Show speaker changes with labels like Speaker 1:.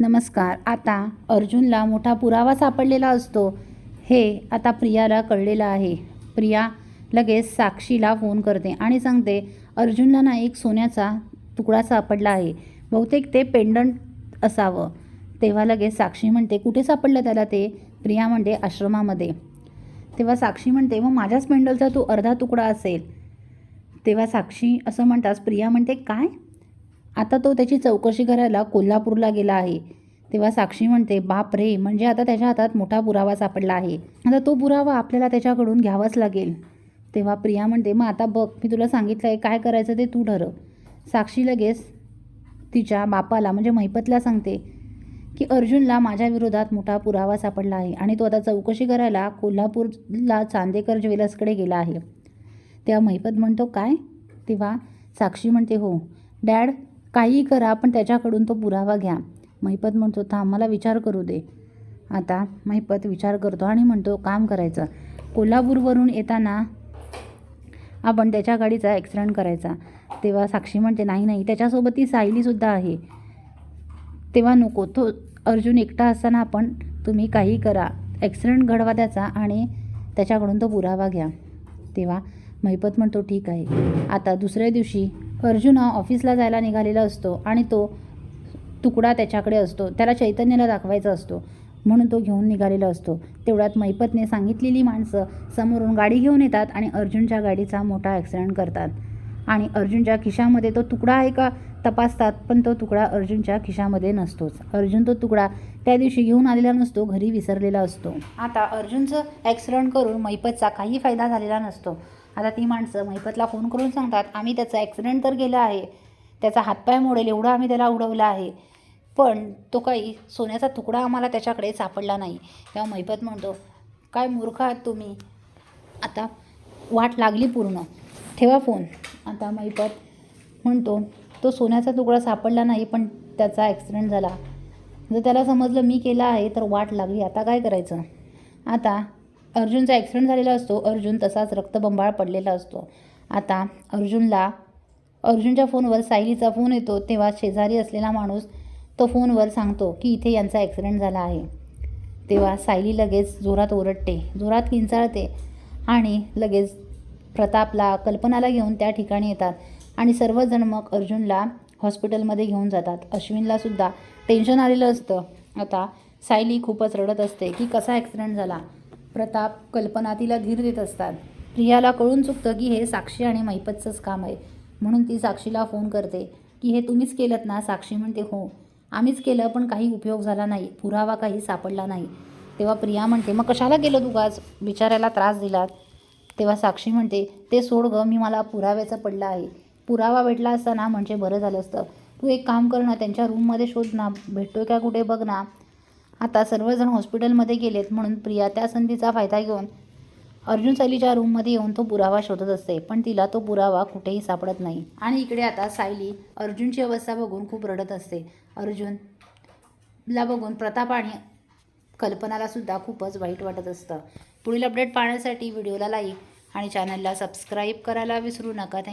Speaker 1: नमस्कार आता अर्जुनला मोठा पुरावा सापडलेला असतो. हे आता प्रियाला कळलेलं आहे. प्रिया लगेच साक्षीला फोन करते आणि सांगते अर्जुनला ना एक सोन्याचा तुकडा सापडला आहे. बहुतेक ते पेंडंट असावं. तेव्हा लगेच साक्षी म्हणते कुठे सापडलं त्याला ते? प्रिया म्हणते आश्रमामध्ये. तेव्हा साक्षी म्हणते मग माझ्याच पेंडलचा तो अर्धा तुकडा असेल. तेव्हा साक्षी असं म्हणताच प्रिया म्हणते काय? आता तो त्याची चौकशी करायला कोल्हापूरला गेला आहे. तेव्हा साक्षी म्हणते बाप रे म्हणजे आता त्याच्या हातात मोठा पुरावा सापडला आहे. आता तो पुरावा आपल्याला त्याच्याकडून घ्यावाच लागेल. तेव्हा प्रिया म्हणते मग आता बघ मी तुला सांगितलं आहे काय करायचं ते तू ठरव. साक्षी लगेच तिच्या बापाला म्हणजे महिपतला सांगते की अर्जुनला माझ्या विरोधात मोठा पुरावा सापडला आहे आणि तो आता चौकशी करायला कोल्हापूरला चांदेकर ज्वेलर्सकडे गेला आहे. तेव्हा महिपत म्हणतो काय? तेव्हा साक्षी म्हणते हो डॅड काहीही करा पण त्याच्याकडून तो पुरावा घ्या. महिपत म्हणतो थांब मला विचार करू दे. आता महिपत विचार करतो आणि म्हणतो काम करायचं. कोल्हापूरवरून येताना आपण त्याच्या गाडीचा ॲक्सिडेंट करायचा. तेव्हा साक्षी म्हणते नाही नाही त्याच्यासोबत ती सायलीसुद्धा आहे. तेव्हा नको तो अर्जुन एकटा असताना आपण तुम्ही काही करा. ॲक्सिडेंट घडवा त्याचा आणि त्याच्याकडून तो पुरावा घ्या. तेव्हा महिपत म्हणतो ठीक आहे. आता दुसऱ्या दिवशी अर्जुन हा ऑफिसला जायला निघालेला असतो आणि तो तुकडा त्याच्याकडे असतो. त्याला चैतन्याला दाखवायचा असतो. म्हणून तो घेऊन निघालेला असतो. तेवढ्यात मैपतने सांगितलेली माणसं समोरून गाडी घेऊन येतात आणि अर्जुनच्या गाडीचा मोठा ॲक्सिडेंट करतात. आणि अर्जुनच्या खिशामध्ये तो तुकडा आहे का तपासतात पण तो तुकडा अर्जुनच्या खिशामध्ये नसतोच. अर्जुन तो तुकडा त्या दिवशी घेऊन आलेला नसतो घरी विसरलेला असतो. आता अर्जुनचं ॲक्सिडेंट करून मैपतचा काही फायदा झालेला नसतो. आता ती माणसं महिपतला फोन करून सांगतात आम्ही त्याचा ॲक्सिडेंट तर केला आहे. त्याचा हातपाय मोडेल एवढं आम्ही त्याला उडवलं आहे. पण तो काही सोन्याचा तुकडा आम्हाला त्याच्याकडे सापडला नाही. तेव्हा महिपत म्हणतो काय मूर्ख आहात तुम्ही? आता वाट लागली पूर्ण. ठेवा फोन. आता महिपत म्हणतो तो सोन्याचा तुकडा सापडला नाही पण त्याचा ॲक्सिडेंट झाला. जर त्याला समजलं मी केला आहे तर वाट लागली. आता काय करायचं? आता अर्जुनचा ॲक्सिडेंट झालेला असतो. अर्जुन तसाच रक्तबंबाळ पडलेला असतो. आता अर्जुनला अर्जुनच्या फोनवर सायलीचा फोन येतो. तेव्हा शेजारी असलेला माणूस तो फोनवर सांगतो की इथे यांचा ॲक्सिडेंट झाला आहे. तेव्हा सायली लगेच जोरात ओरडते. जोरात किंचाळते आणि लगेच प्रतापला कल्पनाला घेऊन त्या ठिकाणी येतात आणि सर्वजण मग अर्जुनला हॉस्पिटलमध्ये घेऊन जातात. अश्विनलासुद्धा टेन्शन आलेलं असतं. आता सायली खूपच रडत असते की कसा ॲक्सिडेंट झाला? प्रताप कल्पना तिला धीर देत असतात. प्रियाला कळून चुकतं की हे साक्षी आणि मैपतचंच काम आहे. म्हणून ती साक्षीला फोन करते की हे तुम्हीच केलं ना? साक्षी म्हणते हो आम्हीच केलं पण काही उपयोग झाला नाही. पुरावा काही सापडला नाही. तेव्हा प्रिया म्हणते मग कशाला केलं तू आज? बिचाऱ्याला त्रास दिलात. तेव्हा साक्षी म्हणते ते सोड गं मी मला पुराव्याचं पडलं आहे. पुरावा भेटला असता ना म्हणजे बरं झालं असतं. तू एक काम कर ना त्यांच्या रूममध्ये शोध ना. भेटतोय का कुठे? बघ ना. आता सर्वजण हॉस्पिटलमध्ये गेलेत म्हणून प्रिया त्या संधीचा फायदा घेऊन अर्जुन सायलीच्या रूममध्ये येऊन तो पुरावा शोधत असते पण तिला तो पुरावा कुठेही सापडत नाही. आणि इकडे आता सायली अर्जुनची अवस्था बघून खूप रडत असते. अर्जुनला बघून प्रताप आणि कल्पनाला सुद्धा खूपच वाईट वाटत असतं. पुढील अपडेट पाहण्यासाठी व्हिडिओला लाईक आणि चॅनलला सबस्क्राईब करायला विसरू नका. थँक्यू